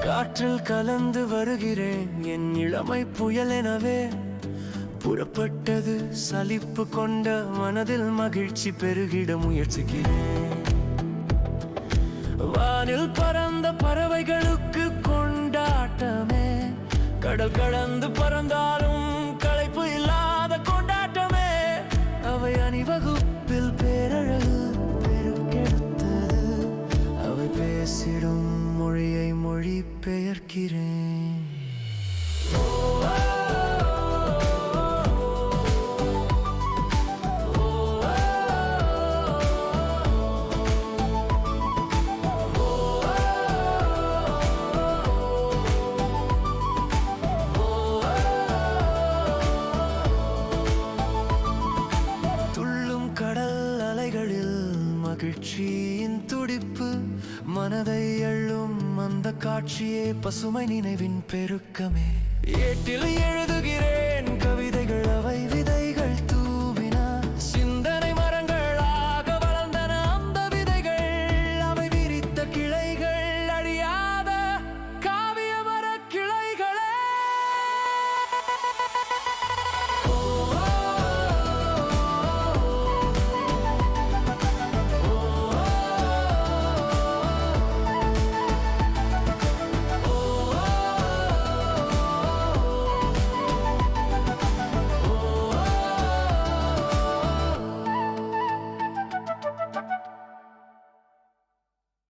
காற்றில் கலந்து வருகிறேன். என் இளமை புயலெனவே புறப்பட்டது சலிப்பு கொண்ட மனதில் மகிழ்ச்சி பெருகிட முயற்சிக்கிறேன். வானில் பறந்த பறவைகளுக்கு கொண்டாட்டமே. கடல் கடந்து பறந்தாலும் களைப்பு இல்லாத கொண்டாட்டமே. அவை அணிவகு பெயர்க்கிறேன் துள்ளும் கடல் அலைகளில் மகிழ்ச்சியின் துடிப்பு மனதை எள்ளும் அந்த காட்சியே பசுமை நினைவின் பெருக்கமே. ஏட்டில் எழுதுகிறேன்.